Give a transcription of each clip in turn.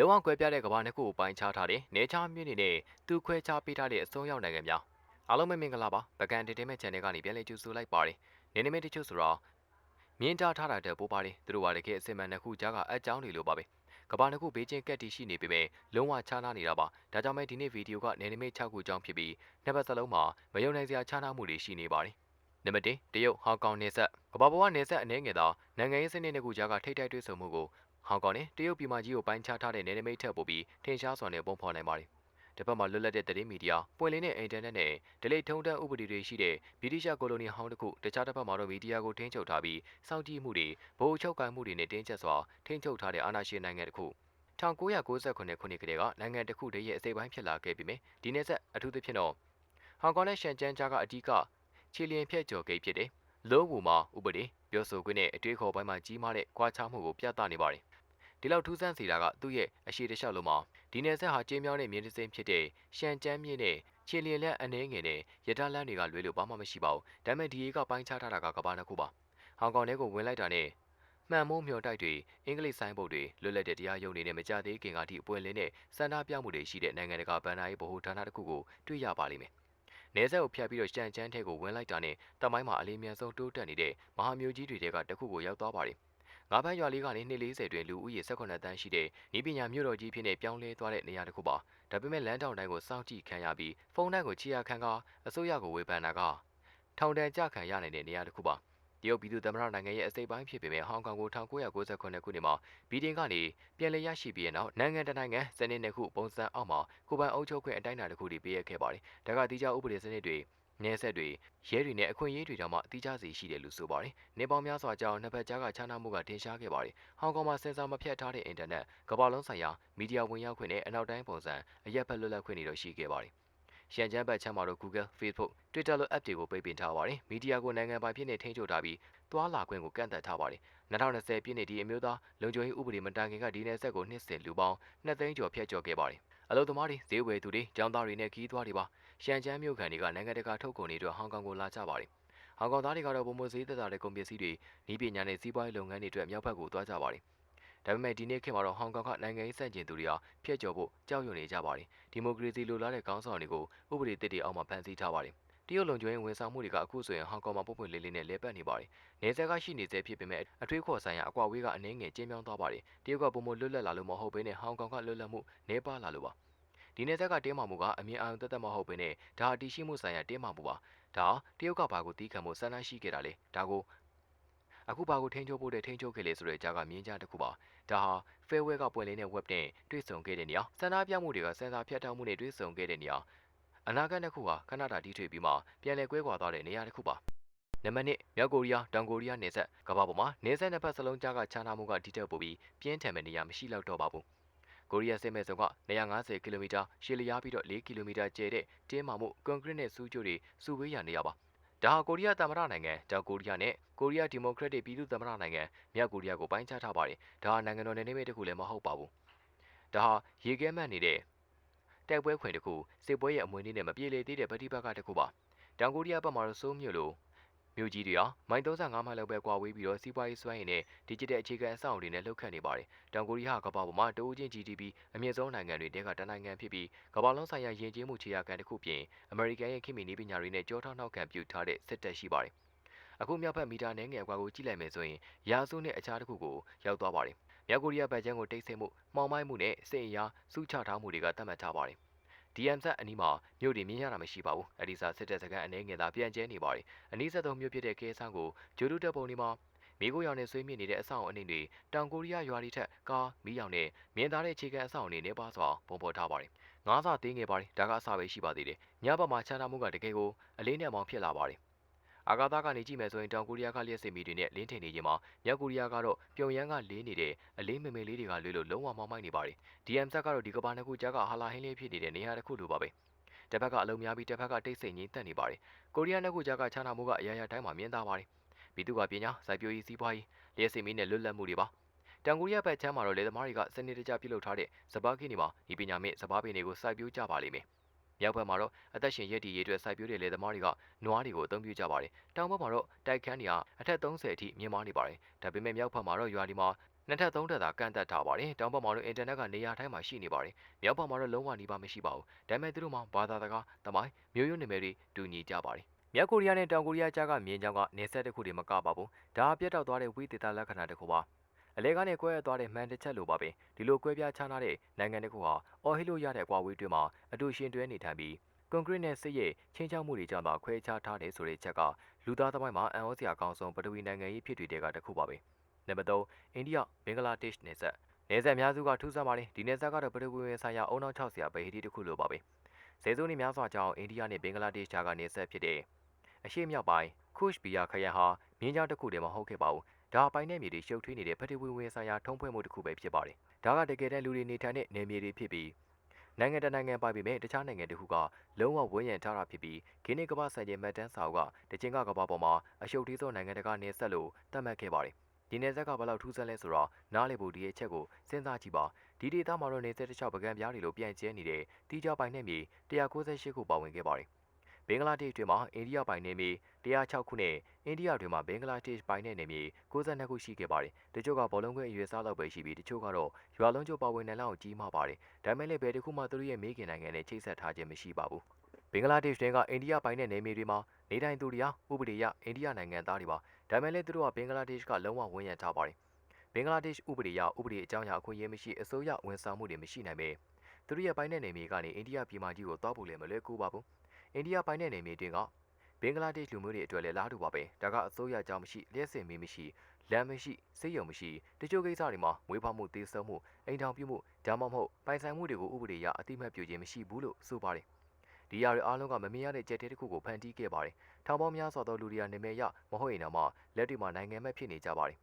လုံးဝကွဲပြားတဲ့ကမ္ဘာနှစ်ခုကိုပိုင်းခြားထားတဲ့နေချာမြို့နေနဲ့သူခွဲခြားပေးထားတဲ့အစိုးရနိုင်ငံများအားလုံးပဲမင်္ဂလာပါပကံ entertainment channel ကနေပြန်လည်ကြိုဆိုလိုက်ပါတယ်နေနေမတချို့ဆိုတော့မြင်းတားထားတာတဲ့ပိုးပါတယ်သူတို့ကတကယ်အစင်မှန်နှစ်ခုကြားကအကြောင်းတွေလိုပါပဲကဘာနှစ်ခုဘေးချင်းကက်တီရှိနေပေမဲ့လုံးဝခြားနားနေတာပါဒါကြောင့်မဲဒီနေ့ဗီဒီယိုကနေနေမ6ခုအကြောင်းဖြစ်ပြီးနှစ်ဘက်စလုံးမှာမယုံနိုင်စရာခြားနားမှုတွေရှိနေပါတယ် နံပါတ်1တရုတ်ဟောင်ကောင်နေဆက်ကဘာပေါ်ကနေဆက်အနေငယ်သာနိုင်ငံရေးစနစ်နှစ်ခုကြားကထိတ်တိုက်တွေ့ဆုံမှုကိုဟောင်ကောင်နဲ့တရုတ်ပြည်မကြီးကိုပိုင်းခြားထားတဲ့နယ်နိမိတ်ထက်ပိုပြီးထင်ရှားစွာနဲ့ပုံဖော်နိုင်ပါတယ်။တစ်ဖက်မှာလွတ်လပ်တဲ့သတင်းမီဒီယာ၊ပွင့်လင်းတဲ့အင်တာနက်နဲ့ဒလိထုံးတန်းဥပဒေတွေရှိတဲ့ဗြိတိရှကိုလိုနီဟောင်းတစ်ခုတခြားတစ်ဖက်မှာတော့မီဒီယာကိုထိန်းချုပ်ထားပြီးစောင့်ကြည့်မှုတွေဗဟိုချုပ်ကိုင်မှုတွေနဲ့တင်းကျပ်စွာထိန်းချုပ်ထားတဲ့အာဏာရှင်နိုင်ငံတစ်ခု1998ခုနှစ်ကတည်းကနိုင်ငံတစ်ခုတည်းရဲ့အစိပ်ပိုင်းဖြစ်လာခဲ့ပြီမယ်ဒီနေ့ဆက်အထူးသဖြင့်တော့ဟောင်ကောင်နဲ့ရှန်ကျန်းကြားကအဓိက ခြေလျင်ဖြတ်ကျော်ဂိတ်ဖြစ်တယ်။လောဝူမှာဥပဒေပြောဆိုခွင့်နဲ့အတွေးခေါ်ပိုင်းမှာကြီးမားတဲ့ကွာခြားမှုကိုပြသနေပါတယ်ဒီလောက်ထူးဆန်းစေတာကသူ့ရဲ့အရှိတလျှောက်လုံးမှာဒီနယ်ဆက်ဟာကျင်းမြောင်းတဲ့မြင်းတစ်စင်းဖြစ်တဲ့ရှန်ကျန်းမြင့်နဲ့ခြေလျင်လက်အနှဲငယ်နဲ့ရထားလမ်းတွေကလွဲလို့ဘာမှမရှိပါဘူးဒါပေမဲ့ဒီအေကပိုင်းခြားထားတာကကဘာနှစ်ခုပါဟောင်ကောင်ထဲကိုဝင်လိုက်တာနဲ့မှန်မိုးမျောတိုက်တွေအင်္ဂလိပ်ဆိုင်ဘုတ်တွေလွတ်လပ်တဲ့တရားရုံးတွေနဲ့မကြသေးခင်ကထိအပွင့်လင်းတဲ့စန္ဒပြမှုတွေရှိတဲ့နိုင်ငံတကာဗန်နာရေးဗဟိုဌာနတစ်ခုကိုတွေ့ရပါလိမ့်မယ် နေဆက်ကိုဖျက်ပြီးတော့ရှန်ကျန်းထဲကိုဝင်လိုက်တာနဲ့တမိုင်းမှာအလေးမြန်ဆုံးတိုးတက်နေတဲ့မဟာမျိုးကြီးတွေတဲကတခုကိုရောက်သွားပါတယ်ငါးဖန်းရွာလေးကနေနှစ်40တွင်လူဦးရေ18တန်းရှိတဲ့ဤပညာမြို့တော်ကြီးဖြစ်နေပြောင်းလဲသွားတဲ့နေရာတစ်ခုပါဒါပေမဲ့လမ်းတောင်တိုင်းကိုစောင့်ကြည့်ခံရပြီးဖုန်းတိုင်းကိုချီရခံကအစိုးရကိုဝေဖန်တာကထောင်ဒဏ်ကြခံရနိုင်တဲ့နေရာတစ်ခုပါ တရုတ်ပြည်သူသမ္မတနိုင်ငံရဲ့အစိပ်ပိုင်းဖြစ်ပေမဲ့ဟောင်ကောင်ကို1998ခုနှစ်မှာဗီဒင်ကနေပြန်လည်ရရှိပြီးတဲ့နောက်နိုင်ငံတနိုင်ငံစနစ်နှစ်ခုပုံစံအောက်မှာကိုပိုင်အုပ်ချုပ်ခွင့်အတိုင်းအတာတစ်ခုတည်ပေးရခဲ့ပါတယ်။ဒါကတိကျဥပဒေစနစ်တွေနေဆက်တွေရဲတွေနဲ့အခွင့်အရေးတွေတောင်မှအတိအကျစီရှိတယ်လို့ဆိုပါတယ်။နေပေါင်းများစွာကြောင့်နှစ်ဖက်ကြားကခြားနားမှုကတင်ရှားခဲ့ပါတယ်။ဟောင်ကောင်မှာစင်ဆာမဖြတ်ထားတဲ့အင်တာနက်ကမ္ဘာလုံးဆိုင်ရာမီဒီယာဝင်ရောက်ခွင့်နဲ့အနောက်တိုင်းပုံစံအရက်ဖက်လွတ်လပ်ခွင့်တွေတော့ရှိခဲ့ပါတယ်။ ရှန်ကျန်းဘတ်ချမ်းမှာတော့ Google, Facebook, Twitter လို app တွေကိုပိတ်ပင်ထားပါတယ်။မီဒီယာကိုနိုင်ငံပိုင်ဖြစ်နေထိန်းချုပ်ထားပြီးသွာလာခွင့်ကိုကန့်သတ်ထားပါတယ်။2020ပြည့်နှစ်ဒီအမျိုးသားလုံခြုံရေးဥပဒေမတိုင်ခင်ကဒီနယ်ဆက်ကိုနှစ်စဉ်လူပေါင်း2သိန်းကျော်ဖျက်ကျော်ခဲ့ပါတယ်။အလုပ်သမားတွေဈေးဝယ်သူတွေကျောင်းသားတွေနဲ့ခီးသွားတွေပါရှန်ကျန်းမြို့ခံတွေကနိုင်ငံတကာထုတ်ကုန်တွေအတွက်ဟောင်ကောင်ကိုလာကြပါတယ်။ဟောင်ကောင်သားတွေကတော့ပုံမဈေးသက်သာတဲ့ကုန်ပစ္စည်းတွေဤပညာနဲ့စီးပွားရေးလုပ်ငန်းတွေအတွက်မြောက်ဘက်ကိုသွားကြပါတယ်။ ဒါပေမဲ့ဒီနေ့ခေတ်မှာတော့ဟောင်ကောင်ကနိုင်ငံရေးစန့်ကျင်သူတွေဟာဖျက်ကျော်ဖို့ကြောက်ရွံ့နေကြပါတယ်။ဒီမိုကရေစီလိုလားတဲ့ကောင်းဆောင်တွေကိုဥပဒေသစ်တွေအောက်မှာဖန်ဆီးထားပါတယ်။တရုတ်လုံခြုံရေးဝန်ဆောင်မှုတွေကအခုဆိုရင်ဟောင်ကောင်မှာပုတ်ပွင့်လေးလေးနဲ့လဲပတ်နေပါတယ်။နေဆက်ကရှိနေသေးဖြစ်ပေမဲ့အထွေးခေါ်ဆိုင်ရာအကွာဝေးကအနှင်းငယ်ကျင်းမြောင်းသွားပါတယ်။တရုတ်ကပုံမလွတ်လပ်လာလို့မဟုတ်ဘဲနဲ့ဟောင်ကောင်ကလွတ်လပ်မှုနေပါလာလို့ပါ။ဒီနယ်ဆက်ကတင်းမာမှုကအမြင်အာရုံသက်သက်မဟုတ်ဘဲနဲ့ဒါအတီးရှိမှုဆိုင်ရာတင်းမာမှုပါဒါတရုတ်ကဘာကိုတီးခံမှုဆန္ဒရှိခဲ့တာလေဒါကို အခုဘာကိုထိန်းချုပ်ဖို့တဲ့ထိန်းချုပ်ခဲ့လေဆိုတဲ့ကြားကမြင်ကြတစ်ခုပါဒါဟာ fairway ကပွင့်လင်းတဲ့ web နဲ့တွေ့ဆုံခဲ့တဲ့နေရာဆန္ဒပြမှုတွေကစင်စာဖြတ်တောက်မှုနဲ့တွေ့ဆုံခဲ့တဲ့နေရာအနာဂတ်တစ်ခုဟာခဏတာတီးထွေပြီးမှပြန်လည်ကွဲကွာသွားတဲ့နေရာတစ်ခုပါနံပါတ်1မြောက်ကိုရီးယားတောင်ကိုရီးယားနယ်စပ်ကမ္ဘာပေါ်မှာနယ်စပ်နှစ်ဖက်စလုံးကြားကခြားနားမှုကဒီတက်ပို့ပြီးပြင်းထန်မဲ့နေရာမရှိတော့တော့ပါဘူးကိုရီးယားစစ်မဲ့စုံက150ကီလိုမီတာရှည်လျားပြီးတော့4ကီလိုမီတာကျယ်တဲ့တင်းမာမှုကွန်ကရစ်နဲ့စူးကြိုတွေစုဝေးရနေရပါ ဒါဟာကိုရီးယားသမ္မတနိုင်ငံတောင်ကိုရီးယားနဲ့ကိုရီးယားဒီမိုကရက်တစ်ပြည်သူ့သမ္မတနိုင်ငံမြောက်ကိုရီးယားကိုပိုင်းခြားထားပါတယ်ဒါဟာနိုင်ငံတော်နယ်နိမိတ်တစ်ခုလည်းမဟုတ်ပါဘူးဒါဟာရေခဲမှတ်နေတဲ့တိုက်ပွဲခွင်တစ်ခုစစ်ပွဲရဲ့အမွေအနှစ်နဲ့မပြေလည်သေးတဲ့ဗတိဘက်ကတစ်ခုပါတောင်ကိုရီးယားဘက်မှာတော့စိုးမြို့လို မြို့ကြီးတွေဟာမိုင်35မိုင်လောက်ပဲကွာဝေးပြီးတော့စီးပွားရေးစွမ်းရည်နဲ့ digital အခြေခံအဆောက်အအုံတွေနဲ့လှုပ်ခတ်နေပါတယ်။တောင်ကိုရီးယားကကမ္ဘာပေါ်မှာတဦးချင်း GDP အမြင့်ဆုံးနိုင်ငံတွေတဲကတနိုင်ငံဖြစ်ပြီးကမ္ဘာလုံးဆိုင်ရာယဉ်ကျေးမှုခြေရာခံတစ်ခုပြင်အမေရိကန်ရဲ့ခင်မီနည်းပညာတွေနဲ့ကြောထောက်နောက်ခံပြုထားတဲ့စစ်တပ်ရှိပါတယ်။အခုမြောက်ဘက်မီတာနဲ့ငယ်ကွာကိုကြည့်လိုက်မယ်ဆိုရင်ရာစုနဲ့အခြားတစ်ခုကိုရောက်သွားပါတယ်။မြောက်ကိုရီးယားဗတ်ချမ်းကိုတိတ်ဆိတ်မှု၊မှောင်မိုက်မှုနဲ့စစ်အင်အားစုချထားမှုတွေကသတ်မှတ်ထားပါတယ်။ DM ဆက်အနီးမှာမြို့တွေမြင်ရတာမရှိပါဘူး။အဲဒီစာစစ်တဲ့စကန်အနေငယ်သာပြန်ကျဲနေပါတယ်။အနီးဆက်ဆုံးမြို့ဖြစ်တဲ့ကဲဆန်းကိုဂျိုဒူတပ်ပုံဒီမှာမိခိုးရောင်နဲ့ဆွေးမြင့်နေတဲ့အဆောက်အအုံတွေတောင်ကိုရီးယားရွာတွေထက်ကားမီးရောင်နဲ့မြင်သာတဲ့ခြေကန်အဆောက်အအုံတွေနေပါစွာပုံပေါ်ထားပါတယ်။ငါးစာသေးငယ်ပါတယ်။ဒါကအစာပဲရှိပါသေးတယ်။ညဘက်မှာချမ်းသာမှုကတကယ်ကိုအလေးနဲ့မောင်ဖြစ်လာပါတယ် အာဂါသကနေကြည့်မယ်ဆိုရင်တောင်ကိုရီးယားကလျှက်စစ်မီတွေနဲ့လင်းထင်နေခြင်းမှာမြောက်ကိုရီးယားကတော့ပြုံယမ်းကလေးနေတဲ့အလေးမမေလေးတွေကလွေလို့လုံးဝမောင်းမိုက်နေပါတယ်။ DM ဆက်ကတော့ဒီကဘာနှစ်ခုကြားကဟာလာဟင်းလေးဖြစ်နေတဲ့နေရာတစ်ခုလိုပါပဲ။တစ်ဖက်ကအလုံးများပြီးတစ်ဖက်ကတိတ်ဆိတ်ငြိမ်သက်နေပါတယ်။ကိုရီးယားနှစ်ခုကြားကခြားနာမှုကအရာရာတိုင်းမှာမြင်သာပါတယ်။ပြည်သူကပညာစိုက်ပျိုးရေးစီးပွားရေးလျှက်စစ်မီနဲ့လွတ်လပ်မှုတွေပါ။တောင်ကိုရီးယားဘက်ချမ်းမှာတော့လေသမားတွေကစနစ်တကျပြုလုပ်ထားတဲ့စပါးခင်းတွေမှာဒီပညာမဲ့စပါးပင်တွေကိုစိုက်ပျိုးကြပါလိမ့်မယ်။ မြောက်ဘက်မှာတော့အသက်ရှင်ရည်တည်ရေးအတွက်စိုက်ပျိုးတဲ့လယ်သမားတွေကနွားတွေကိုအသုံးပြုကြပါတယ်။တောင်ဘက်မှာတော့တိုက်ခန်းတွေကအထက်30အထိမြင့်မားနေပါတယ်။ဒါပေမဲ့မြောက်ဘက်မှာတော့ရွာဒီမှာနှစ်ထပ်သုံးထပ်သာကန့်သက်ထားပါတယ်တောင်ဘက်မှာတော့အင်တာနက်ကနေရာတိုင်းမှာရှိနေပါတယ်မြောက်ဘက်မှာတော့လုံးဝနှီးပါမရှိပါဘူးဒါပေမဲ့သူတို့မှာဘာသာစကားတမိုင်းမျိုးရိုးနာမည်တွေတူညီကြပါတယ်မြောက်ကိုရီးယားနဲ့တောင်ကိုရီးယားကြားကမြင်းကြောင်းကနေဆက်တစ်ခုတည်းမကပါဘူးဒါပြတ်တောက်သွားတဲ့ဝိသေသလက္ခဏာတစ်ခုပါ အလဲကနေကွဲရသွားတဲ့မှန်တစ်ချက်လိုပါပဲဒီလိုကွဲပြားခြားနားတဲ့နိုင်ငံတစ်ခုဟာအော်ဟီလိုရတဲ့အကွာဝေးတွင်မှာအတူရှင်တွဲနေထိုင်ပြီးကွန်ကရစ်နဲ့စစ်ရဲ့ချင်းချောက်မှုတွေကြောင့်သာခွဲခြားထားတယ်ဆိုတဲ့ချက်ကလူသားသမိုင်းမှာအံ့ဩစရာအကောင်းဆုံးပထဝီနိုင်ငံရေးဖြစ်တွေတဲကတစ်ခုပါပဲနံပါတ်3အိန္ဒိယဘင်္ဂလားဒေ့ရှ်နယ်စပ်နယ်စပ်အများစုကထူးဆန်းပါတယ်ဒီနယ်စပ်ကတော့ပထဝီဝင်ဆိုင်ရာအုံနောက်6ဆရာဗဟိတိတစ်ခုလိုပါပဲဆယ်စုနှစ်များစွာကြောင့်အိန္ဒိယနဲ့ဘင်္ဂလားဒေ့ရှ်ကြားကနယ်စပ်ဖြစ်တဲ့အရှိမြောက်ပိုင်းခုရှ်ဘီယာခရိုင်ဟာမြင်းကြောင်းတစ်ခုတည်းမဟုတ်ခဲ့ပါဘူး ဒါပိုင်တဲ့မြေတွေရှုပ်ထွေးနေတဲ့ပထဝီဝင်ဆိုင်ရာထုံးဖွဲ့မှုတစ်ခုပဲဖြစ်ပါတယ်ဒါကတကယ်တမ်းလူတွေနေထိုင်တဲ့နယ်မြေတွေဖြစ်ပြီးနိုင်ငံတကာနိုင်ငံပိုင်ပေမဲ့တခြားနိုင်ငံတခုကလုံးဝဝန်းရံထားတာဖြစ်ပြီးဂိနေကမ္ဘာစံချိန်မှတ်တမ်းစာအုပ်ကတချင်းကကမ္ဘာပေါ်မှာအရှုပ်သေးဆုံးနိုင်ငံတကာနယ်ဆက်လို့သတ်မှတ်ခဲ့ပါတယ်ဒီနယ်ဆက်ကဘယ်လောက်ထူးဆန်းလဲဆိုတော့နားလေဖို့ဒီရဲ့ချက်ကိုစဉ်းစားကြည့်ပါဒီဒေသမှာတော့နယ်ဆက်တစ်လျှောက်ပကံပြားတွေလိုပြန့်ကျဲနေတဲ့တီးကြပိုင်နဲ့မြေ198ခုပါဝင်ခဲ့ပါတယ် ဘင်္ဂလားဒေ့ရှ်တွင်မှာအိန္ဒိယပိုင်နယ်မြေ106ခုနဲ့အိန္ဒိယတွင်မှာဘင်္ဂလားဒေ့ရှ်ပိုင်နယ်နယ်မြေ62ခုရှိခဲ့ပါတယ်။တချို့ကဘောလုံးခွင့်အရွယ်စားလောက်ပဲရှိပြီးတချို့ကတော့ရွာလုံးကျပါဝင်နယ်လောက်ကြီးမားပါတယ်။ဒါပေမဲ့လည်းဘယ်တစ်ခုမှသူတို့ရဲ့မိခင်နိုင်ငံနဲ့ချိတ်ဆက်ထားခြင်းမရှိပါဘူး။ဘင်္ဂလားဒေ့ရှ်တွင်ကအိန္ဒိယပိုင်နယ်နယ်မြေတွေမှာနေထိုင်သူတွေဟာဥပဒေအရအိန္ဒိယနိုင်ငံသားတွေပါ။ဒါပေမဲ့လည်းသူတို့ကဘင်္ဂလားဒေ့ရှ်ကလုံးဝဝန်ရံထားပါတယ်။ဘင်္ဂလားဒေ့ရှ်ဥပဒေအရဥပဒေအကြောင်းအရာအခွင့်အရေးမရှိအစိုးရဝန်ဆောင်မှုတွေမရှိနိုင်ပေ။သူတို့ရဲ့ပိုင်နယ်နယ်မြေကနေအိန္ဒိယပြည်မကြီးကိုတောက်ဖို့လည်းမလွယ်ကူပါဘူး။ အိန္ဒိယပိုင်နယ်နယ်မြေတွင်ကဘင်္ဂလားဒေ့ရှ်လူမျိုးတွေအတွက်လည်းလားတူပါပဲဒါကအစိုးရကြောင့်မရှိလျှက်စင်မီမရှိလမ်းမရှိစိတ်ယုံမရှိတချို့ကိစ္စတွေမှာမွေးဖွားမှုတည်ဆုံမှုအိမ်ထောင်ပြုမှုဒါမှမဟုတ်ပိုင်ဆိုင်မှုတွေကိုဥပဒေအရအတိမတ်ပြုခြင်းမရှိဘူးလို့ဆိုပါတယ်ဒီຢာတွေအားလုံးကမမြင်ရတဲ့ကြက်တဲတစ်ခုကိုဖန်တီးခဲ့ပါတယ်ထောင်ပေါင်းများစွာသောလူတွေကနာမည်ရမဟုတ်ရင်တော့လက်တွေမှာနိုင်ငံမဲ့ဖြစ်နေကြပါတယ်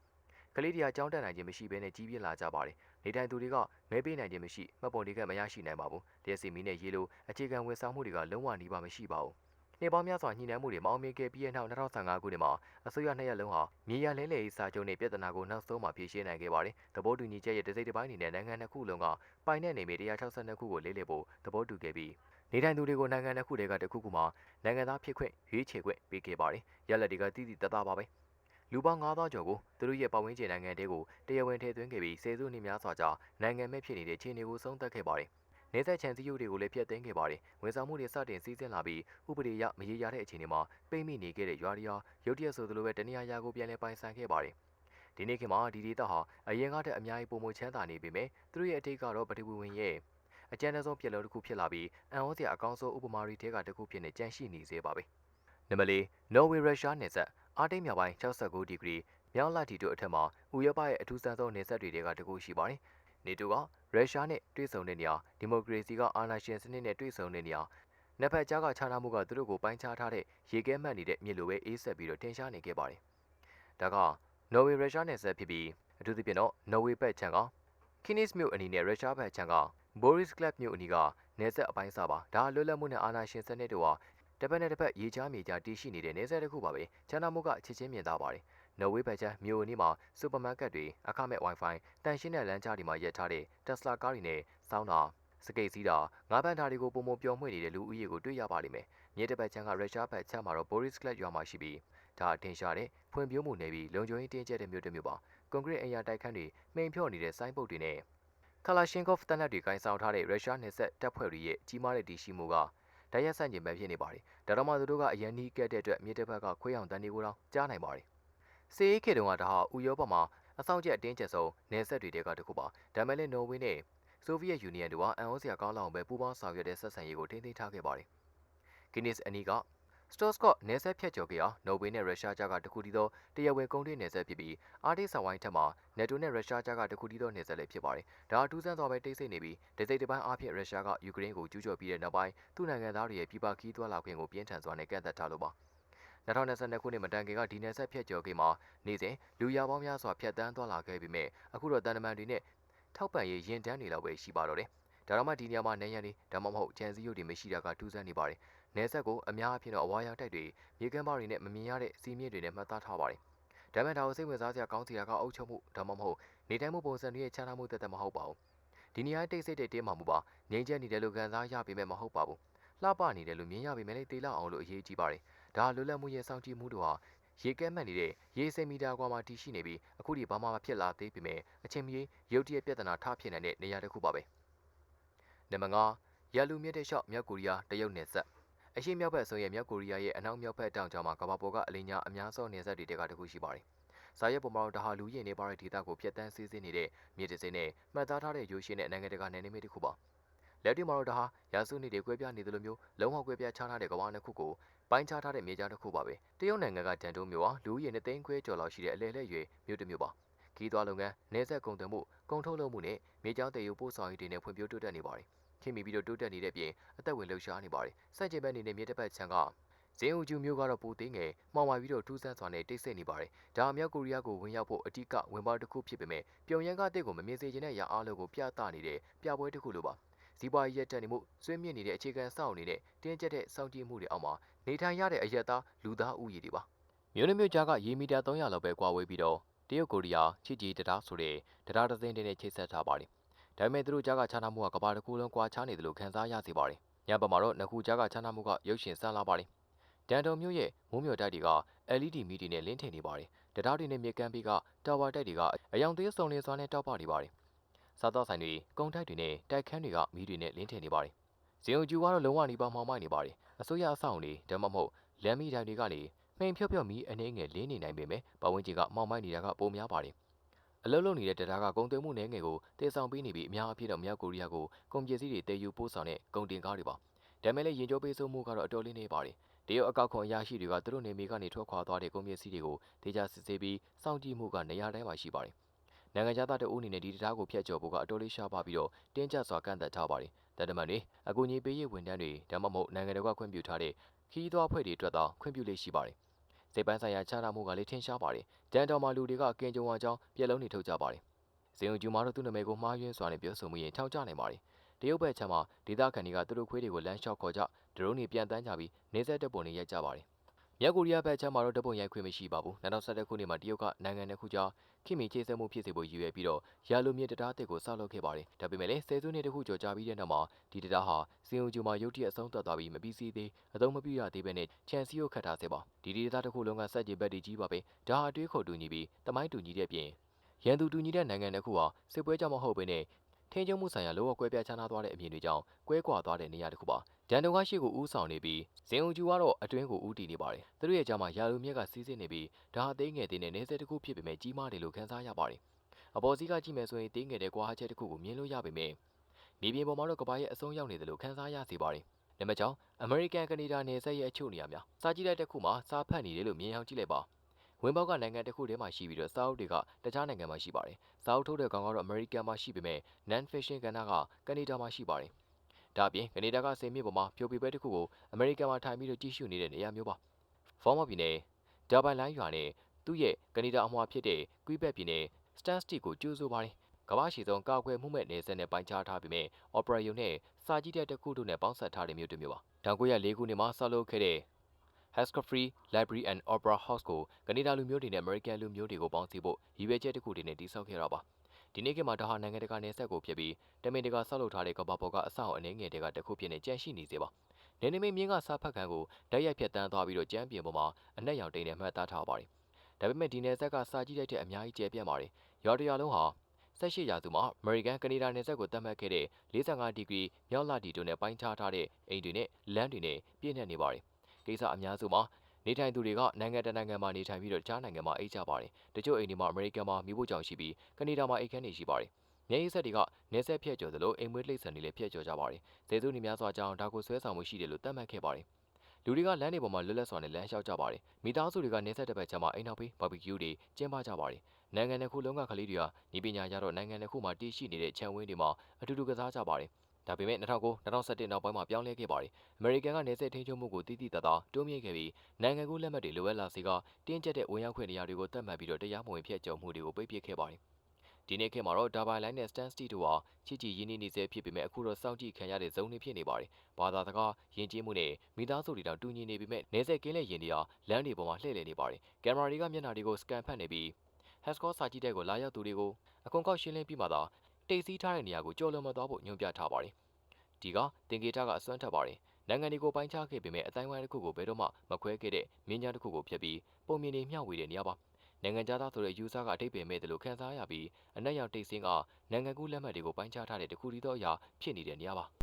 ကလေးတွေကကြောင်းတက်နိုင်ခြင်းမရှိဘဲနဲ့ကြီးပြင်းလာကြပါတယ် နေထိုင်သူတွေကမဲပေးနိုင်ခြင်းမရှိမှတ်ပုံတွေကမရရှိနိုင်ပါဘူးတရက်စီမီနဲ့ရေလိုအခြေခံဝန်ဆောင်မှုတွေကလုံးဝနှီးပါမရှိပါဘူးနှစ်ပေါင်းများစွာညှိနှိုင်းမှုတွေမအောင်မြင်ခဲ့ပြီးတဲ့နောက်2015ခုနှစ်မှာအစိုးရနှစ်ရပ်လုံးဟာမြေယာလဲလှယ်ရေးစာချုပ်နဲ့ပြည်ထနာကိုနောက်ဆုံးမှာဖြေရှင်းနိုင်ခဲ့ပါတယ်။သဘောတူညီချက်ရဲ့တစိမ့်တစ်ပိုင်းအနေနဲ့နိုင်ငံနှစ်ခုလုံးကပိုင်တဲ့နေမြေ162ခုကိုလေးလေဖို့သဘောတူခဲ့ပြီးနေထိုင်သူတွေကိုနိုင်ငံတစ်ခုတည်းကတစ်ခုခုမှာနိုင်ငံသားဖြစ်ခွင့်ရွေးချယ်ခွင့်ပေးခဲ့ပါတယ်။ရက်လက်တွေကတည်တည်တသားပါပဲ။ လူပေါင်း9000ကျော်ကိုသူတို့ရဲ့ပတ်ဝန်းကျင်နိုင်ငံတွေကိုတရားဝင်ထည့်သွင်းခဲ့ပြီးစေစုနှစ်များစွာကြာနိုင်ငံမဲ့ဖြစ်နေတဲ့ခြေနေကိုဆုံးသက်ခဲ့ပါတယ်။နေသက်ချန်စည်းရုပ်တွေကိုလည်းဖျက်သိမ်းခဲ့ပါတယ်။ဝန်ဆောင်မှုတွေစတင်စည်းစင်းလာပြီးဥပဒေအရမရေရာတဲ့အခြေအနေမှာပိတ်မိနေခဲ့တဲ့ရွာတွေဟာရုတ်တရက်ဆိုသလိုပဲတနေရာရာကိုပြန်လည်ပိုင်ဆိုင်ခဲ့ပါတယ်။ဒီနေ့ခေတ်မှာဒီဒေသဟာအရင်ကတည်းကအများကြီးပုံမချမ်းသာနေပေမဲ့သူတို့ရဲ့အတိတ်ကတော့ပထဝီဝင်ရဲ့အကျဉ်းဆုံးပြည်လုံးတစ်ခုဖြစ်လာပြီးအန်ဟောစရာအကောင်းဆုံးဥပမာတွေထဲကတစ်ခုဖြစ်နေကြန့်ရှိနေသေးပါပဲ။နံပါတ်၄နော်ဝေရုရှားနယ်စပ် အာတိတ်မြောက်ပိုင်း69ဒီဂရီမြောက်လာတီတို့အထက်မှာဥရောပရဲ့အထူးဆန်းဆုံးနယ်စပ်တွေထဲကတစ်ခုရှိပါတယ်။နေတိုကရုရှားနဲ့တွေ့ဆုံတဲ့နေရာဒီမိုကရေစီကအာဏာရှင်စနစ်နဲ့တွေ့ဆုံတဲ့နေရာနှစ်ဖက်ကြားကခြားနားမှုကသူတို့ကိုပိုင်းခြားထားတဲ့ရေခဲမှတ်နေတဲ့မြေလိုပဲအေးဆက်ပြီးတော့တင်ရှားနေခဲ့ပါတယ်။ဒါကနော်ဝေရုရှားနယ်စပ်ဖြစ်ပြီးအထူးသဖြင့်တော့နော်ဝေဘက်ခြမ်းကခင်းနစ်မြို့အနီးနဲ့ရုရှားဘက်ခြမ်းကဘော်ရစ်ကလပ်မြို့အနီးကနယ်စပ်အပိုင်းစားပါဒါလွတ်လပ်မှုနဲ့အာဏာရှင်စနစ်တို့ဟာ တစ်ဖက်နဲ့တစ်ဖက်ရေချားမြေချားတည်ရှိနေတဲ့နယ်စပ်တစ်ခုပါပဲ။ခြားနားမှုကချစ်ချင်းမြင်သားပါတယ်နော်ဝေးဘက်ချမ်းမြို့အနီးမှာစူပါမားကတ်တွေအခမဲ့ Wi-Fi တန်ရှင်းတဲ့လမ်းကြားတွေမှာရပ်ထားတဲ့ Tesla ကားတွေနဲ့စောင်းတာစကိတ်စီးတာငါးပန်းဓာတွေကိုပုံမပြောင်းမွှေ့နေတဲ့လူဦးရေကိုတွေ့ရပါလိမ့်မယ်။မြေတပတ်ချမ်းကရုရှားဘက်ချမ်းမှာတော့ Boris Club ရွာမှာရှိပြီးဒါအထင်ရှားတဲ့ဖွံ့ဖြိုးမှုနေပြီးလုံခြုံရေးတင်းကျပ်တဲ့မြို့တစ်မြို့ပါ။ကွန်ကရစ်အရာတိုက်ခန်းတွေမှိန်ဖြော့နေတဲ့ဆိုင်းပုတ်တွေနဲ့ကလာရှင်ကော့ဖ်တနက်တွေကင်ဆောင်ထားတဲ့ရုရှားနယ်စပ်တပ်ဖွဲ့တွေရဲ့ကြီးမားတဲ့တည်ရှိမှုက တရက်ဆန့်ကျင်ပဲဖြစ်နေပါတယ်။ဒါတော့မှသူတို့ကအရန်နီးကက်တဲ့အတွက်မြေတစ်ဖက်ကခွေးအောင်တန်းတွေကိုတော့ကြားနိုင်ပါတယ်။စီအေးခေတုံးကဒါဟာဥရောပမှာအဆောင်ကျက်အတင်းကျပ်ဆုံးနယ်စပ်တွေတဲကတခုပါဒါမဲ့လည်းနော်ဝေနဲ့ဆိုဗီယက်ယူနီယံတို့ကအန်အိုစရာကောင်းလောက်ပဲပူးပေါင်းဆောင်ရွက်တဲ့ဆက်ဆံရေးကိုထိန်းသိမ်းထားခဲ့ပါတယ်ဂီနစ်အနီက စတော့စကော့နယ်ဆက်ဖြတ်ကျော်ခဲ့ရာနော်ဝေနဲ့ရုရှားကြားကတခုတည်းသောတရားဝင်ကုန်တင်နယ်ဆက်ဖြစ်ပြီးအာတိတ်ဆဝိုင်းထက်မှာနယ်တိုနဲ့ရုရှားကြားကတခုတည်းသောနယ်ဆက်လည်းဖြစ်ပါတယ်။ဒါအထူးဆန်းစွာပဲတိတ်ဆိတ်နေပြီးဒစိတ်တစ်ပိုင်းအားဖြင့်ရုရှားကယူကရိန်းကိုကျူးကျော်ပြီးတဲ့နောက်ပိုင်းသူ့နိုင်ငံသားတွေရဲ့ပြည်ပခီးသွွာလာခွင့်ကိုပြင်းထန်စွာနဲ့ကန့်သတ်ထားလို့ပါ။2022ခုနှစ်မတိုင်ခင်ကဒီနယ်ဆက်ဖြတ်ကျော်ခဲ့မှာနေစဉ်လူရပေါင်းများစွာဖြတ်တန်းသွားလာခဲ့ပြီးမြဲအခုတော့တန်တမန်တွေနဲ့ထောက်ပံ့ရေးရင်တန်းနေလောက်ပဲရှိပါတော့တယ်။ဒါတော့မှဒီနေရာမှာနေရန်တွေဒါမှမဟုတ်ဂျန်စီယိုတွေမရှိတာကထူးဆန်းနေပါတယ်။ နယ်ဆက်ကိုအများအပြားတော့အဝါရောက်တိုက်တွေမြေကမ်းပါတွေနဲ့မမြင်ရတဲ့စီးမြင့်တွေနဲ့မှတ်သားထားပါတယ်။ဒါမှမဟုတ်စိတ်ဝင်စားစရာကောင်းစရာကအုပ်ချုပ်မှုဒါမှမဟုတ်နေတိုင်းမှုပုံစံတွေရဲ့ခြားနားမှုတက်တက်မဟုတ်ပါဘူး။ဒီနေရာတိတ်ဆိတ်တဲ့တင်းမာမှုပါငြိမ်းချမ်းနေတယ်လို့ခံစားရပေမဲ့မဟုတ်ပါဘူး။လှပနေတယ်လို့မြင်ရပေမဲ့လည်းတေးလောက်အောင်လို့အရေးကြီးပါတယ်။ဒါလွတ်လပ်မှုရဲ့စောင့်ကြည့်မှုတို့ဟာရေကဲမှတ်နေတဲ့ရေစင်မီတာကွာမှာတည်ရှိနေပြီးအခုဒီဘာမှမဖြစ်လာသေးပေမဲ့အချင်းမီရုတ်တရက်ပြဿနာထားဖြစ်နေတဲ့နေရာတစ်ခုပါပဲနံပါတ်5ရလူမြစ်တဲ့လျှောက်မြောက်ကိုရီးယားတရုတ်နယ်စပ် အရှေ့မြောက်ဘက်ဆိုရင်မြောက်ကိုရီးယားရဲ့အနောက်မြောက်ဘက်တောင်ကျောမှာကမ္ဘာပေါ်ကအလင်းညာအများဆုံးနယ်စပ်တွေတကတခုရှိပါတယ်။စာရွက်ပေါ်မှာတော့ဒါဟာလူရင်းနေပါတဲ့ဒေသကိုဖျက်ဆီးစီးဆင်းနေတဲ့မြေတစင်းနဲ့မှတ်သားထားတဲ့ရိုးရှင်းတဲ့နိုင်ငံတကာနယ်နိမိတ်တစ်ခုပါ။လက်တွေ့မှာတော့ဒါဟာရာစုနှစ်တွေကွဲပြားနေသလိုမျိုးလုံးဝကွဲပြားခြားထားတဲ့ကမ္ဘာနှစ်ခုကိုပိုင်းခြားထားတဲ့မြေကြားတစ်ခုပါပဲ။တရုတ်နိုင်ငံကတန်တိုးမြို့ဟာလူဦးရေနဲ့သိန်းခွဲကျော်လောက်ရှိတဲ့အလဲလက်ရွယ်မြို့တစ်မြို့ပါ။ခီးသွွားလုပ်ငန်း၊နေဆက်ကုန်သွယ်မှု၊ကုန်ထုတ်လုပ်မှုနဲ့မြေကြောင်းတည်ယူပို့ဆောင်ရေးတွေနဲ့ဖွံ့ဖြိုးတိုးတက်နေပါတယ်။ ခင်မီပြီးတော့တိုးတက်နေတဲ့ပြင်အသက်ဝင်လှုပ်ရှားနေပါတယ်။စန့်ကျင်ဘက်အနေနဲ့မြေတစ်ဖက်ခြမ်းကဇင်းဦးကျူမျိုးကတော့ပိုသေးငယ်မှောင်မာပြီးတော့ထူးဆန်းစွာနဲ့တိတ်ဆိတ်နေပါတယ်။ဒါအမြောက်ကိုရီးယားကိုဝင်ရောက်ဖို့အတိကဝင်ပါတစ်ခုဖြစ်ပေမဲ့ပြုံရန်ကတစ်ကိုမမြင်စေချင်တဲ့ရာအားလုံးကိုပြသနေတဲ့ပြပွဲတစ်ခုလိုပါ။စီးပွားရေးရက်တက်နေမှုဆွေးမြင့်နေတဲ့အခြေခံစောင့်နေတဲ့တင်းကျပ်တဲ့စောင့်ကြည့်မှုတွေအောက်မှာနေထိုင်ရတဲ့အရက်သားလူသားဥယျာဉ်တွေပါ။မြို့နှမြို့ကြားကရေမီတာ300လောက်ပဲကွာဝေးပြီးတော့တရုတ်ကိုရီးယားချီဂျီတရားဆိုတဲ့တရားတစ်စင်းတည်းနဲ့ချိတ်ဆက်ထားပါတယ်။ ဒါပေမဲ့သူတို့ကြားကခြားနားမှုကကဘာတစ်ခုလုံးကွာခြားနေတယ်လို့ခန်းစားရစေပါတယ်။ညဘက်မှာတော့နှစ်ခုကြားကခြားနားမှုကရုပ်ရှင်ဆန်းလာပါတယ်။ဒန်တုံမြို့ရဲ့မိုးမြော်တိုက်တွေက LED မီဒီနဲ့လင်းထင်နေပါတယ်။တရားတွေနဲ့မြေကမ်းပေးကတာဝါတိုက်တွေကအယောင်သေးစုံလင်စွာနဲ့တောက်ပနေပါတယ်။စားသောက်ဆိုင်တွေကုန်တိုက်တွေနဲ့တိုက်ခန်းတွေကမီးတွေနဲ့လင်းထင်နေပါတယ်။ဇင်အုပ်ကျူကတော့လုံးဝနီးပါးမှောင်မိုက်နေပါတယ်။အစိုးရအဆောင်တွေဓမ္မမဟုတ်လမ်းမီတိုင်တွေကနေမှိန်ဖြော့ဖြော့မီးအနေငယ်လင်းနေနိုင်ပေမဲ့ပတ်ဝန်းကျင်ကမှောင်မိုက်နေတာကပိုများပါတယ်။ အလုံးလုံးနေတဲ့တရားကကုံသွင်းမှုနယ်ငယ်ကိုတည်ဆောင်ပေးနေပြီးအများအပြည့်တော့မြောက်ကိုရီးယားကိုကုန်ပစ္စည်းတွေတည်ယူပို့ဆောင်တဲ့ကုန်တင်ကားတွေပါ။ဒါမဲ့လည်းရင်ကျော်ပေးဆိုးမှုကတော့အတော်လေးနေပါတယ်။တရုတ်အကောက်ခွန်အရာရှိတွေကသူတို့နေမီကနေထွက်ခွာသွားတဲ့ကုန်ပစ္စည်းတွေကိုဒေသစစ်ဆေးပြီးစောင့်ကြည့်မှုကနေရာတိုင်းမှာရှိပါတယ်။နိုင်ငံခြားသားတအုပ်အနေနဲ့ဒီတရားကိုဖျက်ကျော်ဖို့ကအတော်လေးရှားပါပြီးတော့တင်းကျပ်စွာကန့်သက်ထားပါတယ်။တဒမန်တွေအကူအညီပေးရေးဝန်ထမ်းတွေဒါမှမဟုတ်နိုင်ငံတော်ကခွင့်ပြုထားတဲ့ခီးသွွားဖွဲ့တွေအတွက်သာခွင့်ပြုလေးရှိပါတယ်။ စိတ်ပိုင်းဆိုင်ရာခြားနာမှုကလည်းထင်ရှားပါတယ်။ဒန်တော်မှာလူတွေကကင်ကြုံဝါကြောင်းပြက်လုံးတွေထုတ်ကြပါတယ်။ဇင်ုံကျူမာတို့သူ့နာမည်ကိုမှားယွင်းစွာနဲ့ပြောဆိုမှုရင်ထောင်ချနိုင်ပါတယ်။တရုတ်ဘက်ခြမ်းမှာဒေသခံတွေကသူတို့ခွေးတွေကိုလမ်းလျှောက်ခေါ်ကြဒရုန်းတွေပြန်တန်းကြပြီးနေဆက်တပ်ပုံတွေရိုက်ကြပါတယ်။ မြောက်ကိုရီးယားဘက်ခြမ်းမှာတော့တပ်ပုံရိုက်ခွင့်မရှိပါဘူး။2011ခုနှစ်မှာတရုတ်ကနိုင်ငံတစ်ခုကြားခင်မီချေစဲမှုဖြစ်စေဖို့ရည်ရွယ်ပြီးတော့ရာလိုမြစ်တရားတစ်ကိုဆောက်လုပ်ခဲ့ပါတယ်။ဒါပေမဲ့လည်းဆယ်စုနှစ်တခုကျော်ကြာပြီးတဲ့နောက်မှာဒီတရားဟာစင်အုံကျူမှာရုတ်တရက်အဆုံးသတ်သွားပြီးမပြီးစီးသေးအသုံးမပြုရသေးပဲနဲ့ချန်စီကိုခတ်ထားစေပါ။ဒီတရားတစ်ခုလုံးကစက်ကြီးဘက်တီကြီးပါပဲ။ဒါဟာတွေးခေါ်တူညီပြီးတမိုင်းတူညီတဲ့ပြင်ရန်သူတူညီတဲ့နိုင်ငံတစ်ခုဟာစစ်ပွဲကြောင့်မဟုတ်ဘဲနဲ့ ထင်းကျုံမှုဆိုင်ရာလောကကွဲပြားခြားနားသွားတဲ့အမြင်တွေကြောင့်ကွဲကွာသွားတဲ့နေရာတစ်ခုပါဒန်တုံကရှေ့ကိုဦးဆောင်နေပြီးဇင်အုံကျူကတော့အတွင်းကိုဦးတည်နေပါတယ်သူတို့ရဲ့ကြားမှာရာလူမြက်ကစီးဆင်းနေပြီးဒါအသေးငယ်သေးနဲ့နေဆက်တစ်ခုဖြစ်ပေမဲ့ကြီးမားတယ်လို့ခန်းစားရပါတယ်အပေါ်စီးကကြည့်မယ်ဆိုရင်သေးငယ်တဲ့ကွာဟချက်တစ်ခုကိုမြင်လို့ရပေမဲ့မြေပြင်ပေါ်မှာတော့ကဘာရဲ့အဆုံးရောက်နေတယ်လို့ခန်းစားရစေပါတယ်နံပါတ်6အမေရိကန်ကနေဒါနယ်စပ်ရဲ့အချို့နေရာများစာကြည့်လိုက်တဲ့ခုမှာစာဖတ်နေတယ်လို့မြင်အောင်ကြည့်လိုက်ပါ ဝင်းပေါက်ကနိုင်ငံတစ်ခုထဲမှာရှိပြီးတော့စာအုပ်တွေကတခြားနိုင်ငံမှာရှိပါတယ်။စာအုပ်ထုတ်တဲ့ကောင်ကတော့အမေရိကန်မှာရှိပေမဲ့ non fiction ကဏ္ဍကကနေဒါမှာရှိပါတယ်။ဒါအပြင်ကနေဒါကစင်မြစ်ပေါ်မှာဖြိုပီပွဲတစ်ခုကိုအမေရိကန်မှာထိုင်ပြီးတော့ကြည့်ရှုနေတဲ့နေရာမျိုးပါ။ဖော်မပြည်နယ်ဒါပိုင်လိုင်းရွာနဲ့သူ့ရဲ့ကနေဒါအမွှာဖြစ်တဲ့ကွီးဘက်ပြည်နယ်စတန်စတီကိုကျိုးဆိုပါတယ်။ကမ္ဘာရှိဆုံးကာကွယ်မှုမဲ့နေဆက်နဲ့ပိုင်းခြားထားပြီးမြဲ Opera ယုံနဲ့စာကြည့်တဲ့တခုတို့နဲ့ပေါင်းစပ်ထားတဲ့မြို့တစ်မြို့ပါ။1904ခုနှစ်မှာဆောက်လုပ်ခဲ့တဲ့ Haskell Library and Opera House ကိုကနေဒါလူမျိုးတွေနဲ့ American လူမျိုးတွေကိုပေါင်းစည်းဖို့ရည်ရွယ်ချက်တစ်ခုတည်းနဲ့တည်ဆောက်ခဲ့တာပါ။ဒီနေ့ကမှဒါဟာနိုင်ငံတကာနယ်စပ်ကိုဖြစ်ပြီးတမင်တကာဆောက်လုပ်ထားတဲ့ကမ္ဘာပေါ်ကအဆောက်အအုံငယ်တွေကတစ်ခုဖြစ်နေကြန့်ရှိနေစေပါ။နေနေမင်းမြင်းကစားဖက်ခံကိုတိုက်ရိုက်ဖြတ်တန်းသွားပြီးတော့ကျမ်းပြင်ပေါ်မှာအနက်ရောင်တိန်နဲ့မှတ်သားထားပါတယ်။ဒါပေမဲ့ဒီနယ်စပ်ကစာကြည့်လိုက်တဲ့အများကြီးကျယ်ပြန့်ပါတယ်။ရွာတရွာလုံးဟာ18ရာစုမှာအမေရိကန်ကနေဒါနယ်စပ်ကိုသတ်မှတ်ခဲ့တဲ့45ဒီဂရီမြောက်လတီတို့နဲ့ပိုင်းခြားထားတဲ့အိမ်တွေနဲ့လမ်းတွေနဲ့ပြည့်နှက်နေပါတယ်။ ကိစ္စအများစုမှာနေထိုင်သူတွေကနိုင်ငံတကာနိုင်ငံမှာနေထိုင်ပြီးတော့တခြားနိုင်ငံမှာအိတ်ကြပါတယ်။တချို့အိမ်တွေမှာအမေရိကန်မှာမိဖို့ကြောင့်ရှိပြီးကနေဒါမှာအိတ်ခန်းတွေရှိပါတယ်။မြေရေးဆက်တွေကနေဆက်ဖြည့်ကျော်သလိုအိမ်မွေးလိမ့်ဆန်တွေလည်းဖြည့်ကျော်ကြပါတယ်။ zezu နေများစွာကြောင့်ဒါကိုဆွဲဆောင်မှုရှိတယ်လို့သတ်မှတ်ခဲ့ပါတယ်။လူတွေကလမ်းတွေပေါ်မှာလွတ်လပ်စွာနဲ့လမ်းလျှောက်ကြပါတယ်။မိသားစုတွေကနေဆက်တစ်ပတ်ချမှာအိမ်နောက်ပြီးဘာဘီကျူးတွေကျင်းပကြပါတယ်။နိုင်ငံတစ်ခုလုံးကကလေးတွေကဤပညာရတော့နိုင်ငံတစ်ခုမှာတည်ရှိနေတဲ့ခြံဝင်းတွေမှာအတူတူကစားကြပါတယ်။ ဒါပေမဲ့2009 2011နောက်ပိုင်းမှာပြောင်းလဲခဲ့ပါတယ်။အမေရိကန်ကနေဆက်ထိန်းချုပ်မှုကိုတည်တည်တသာတိုးမြင့်ခဲ့ပြီးနိုင်ငံကူးလက်မှတ်တွေလိုအပ်လာစေကတင်းကျပ်တဲ့ဝင်ရောက်ခွင့်နေရာတွေကိုတတ်မှတ်ပြီးတော့တရားမဝင်ဖျက်ကျော်မှုတွေကိုပိတ်ပစ်ခဲ့ပါတယ်။ဒီနေ့ခေတ်မှာတော့ဒါဘိုင်လိုင်းနဲ့ Stan Steed တို့ဟာချစ်ကြည်ရင်းနှီးနေစေဖြစ်ပေမဲ့အခုတော့စောင့်ကြည့်ခံရတဲ့ဇုံတွေဖြစ်နေပါတယ်။ဘာသာစကားယဉ်ကျေးမှုနဲ့မိသားစုတွေတောင်တူညီနေပေမဲ့နေဆက်ကင်းတဲ့ယင်တွေဟာလမ်းတွေပေါ်မှာလှည့်လည်နေပါတယ်။ကင်မရာတွေကမျက်နှာတွေကိုစကန်ဖတ်နေပြီး Haskell စာကြည့်တဲ့ကိုလာရောက်သူတွေကိုအကွန်ကောက်ရှင်းလင်းပြီးမှသာ တိတ်စီးထားတဲ့နေရာကိုကြော်လွန်မသွားဖို့ညွှန်ပြထားပါတယ်။ဒီကတင်ကေတာကအစွမ်းထက်ပါတယ်နိုင်ငံတွေကိုပိုင်းခြားခဲ့ပေမဲ့အတိုင်းအဝိုင်းတစ်ခုကိုဘယ်တော့မှမခွဲခဲ့တဲ့မြင်းကြမ်းတစ်ခုကိုဖျက်ပြီးပုံမြင်တွေမျှဝေတဲ့နေရာပါနိုင်ငံခြားသားဆိုတဲ့ယူဆကအတိတ်ပင်မဲ့တယ်လို့ခန်းစားရပြီးအနက်ရောက်တိတ်ဆင်းကနိုင်ငံကူးလက်မှတ်တွေကိုပိုင်းခြားထားတဲ့တခုတည်းသောအရာဖြစ်နေတဲ့နေရာပါ